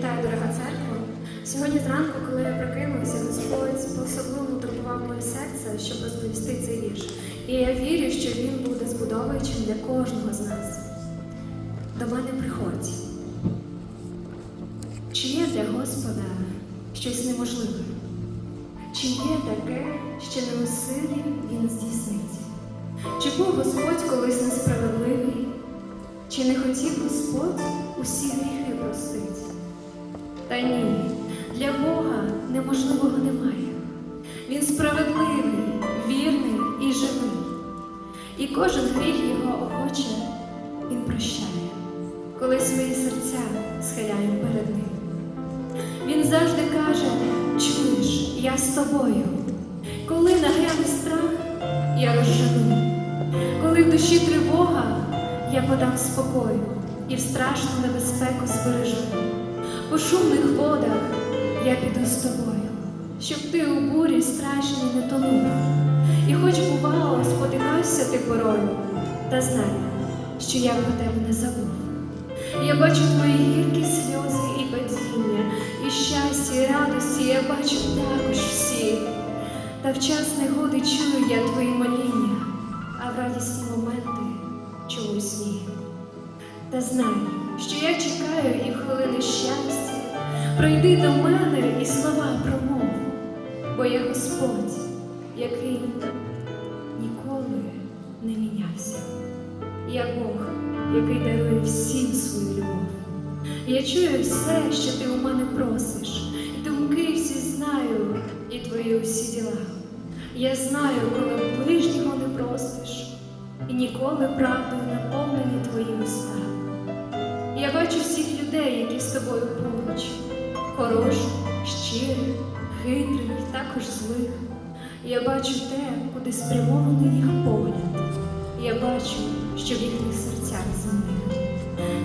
Вітаю, дорога церква. Сьогодні зранку, коли я прокинулася, Господь по-особливому турбував моє серце, щоб розповісти цей вірш. І я вірю, що він буде збудовуючим для кожного з нас. До мене приходь. Чи є для Господа щось неможливе? Чи є таке, що не у силі він здійснить? Чи був Господь колись несправедливий? Чи не хотів Господь усі гріхи? Та ні, для Бога неможливого немає. Він справедливий, вірний і живий. І кожен гріх його охоче він прощає, коли свої серця схиляємо перед ним. Він завжди каже: чуєш, я з тобою. Коли нагряне страх, я розжену. Коли в душі тривога, я подам спокою і в страшну небезпеку збережу. По шумних водах я піду з тобою, щоб ти у бурі страшній не тонув. І хоч бувало, спотикався ти порою, та знай, що я про тебе не забув. Я бачу твої гіркі сльози і падіння, і щастя, і радості я бачу також всі. Та в час негоди чую я твої моління, а в радісні моменти чомусь ні. Та знай, що я чекаю і в хвилини щастя, прийди до мене і слова промов, бо я Господь, який ніколи не мінявся. Я Бог, який дарує всім свою любов. Я чую все, що ти у мене просиш, і думки всі знаю, і твої усі діла. Я знаю, коли ближнього не простиш, і ніколи правдою наповнені твої хороших, щирих, хитрих, також злих. Я бачу те, куди спрямований їх погляд. Я бачу, що в їхніх серцях земних.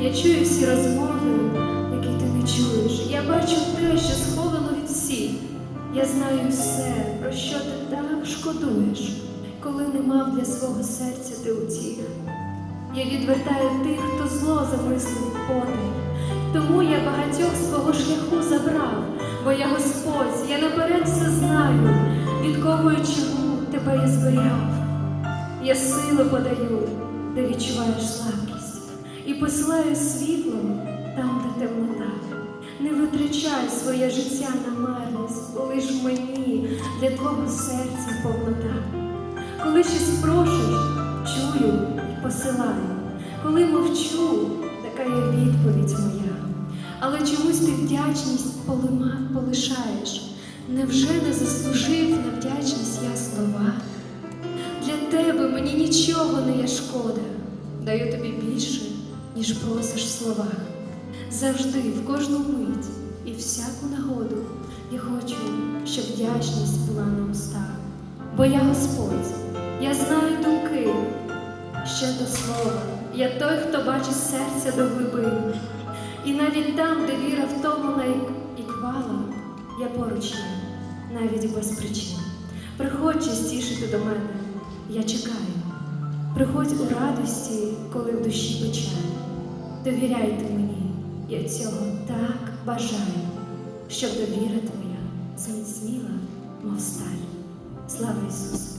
Я чую всі розмови, які ти не чуєш. Я бачу те, що сховано від всіх. Я знаю все, про що ти так шкодуєш, коли не мав для свого серця ти утіх. Я відвертаю тих, хто зло замислив потай. Тому я багатьох свого шляху забрав, бо я Господь, я наперед все знаю, від кого і чому тебе я зберігав. Я силу подаю, де відчуваєш слабкість, і посилаю світло там, де темнота. Не витрачай своє життя на марність, лиш мені для твого серця повнота. Коли щось просиш, чую і посилаю. Коли мовчу, така є відповідь моя. Але чомусь ти вдячність полишаєш. Невже не заслужив на вдячність я слова? Для тебе мені нічого не є шкода. Даю тобі більше, ніж просиш в словах. Завжди, в кожну мить і всяку нагоду я хочу, щоб вдячність була на устах. Бо я Господь, я знаю думки, я той, хто бачить серця до глибин. І навіть там, де віра втомлена і квала, я поруч є, навіть без причин. Приходь частіше ти до мене, я чекаю. Приходь у радості, коли в душі печаль. Довіряйте мені, я цього так бажаю, щоб довіра твоя зміцніла, мов сталь. Слава Ісусу!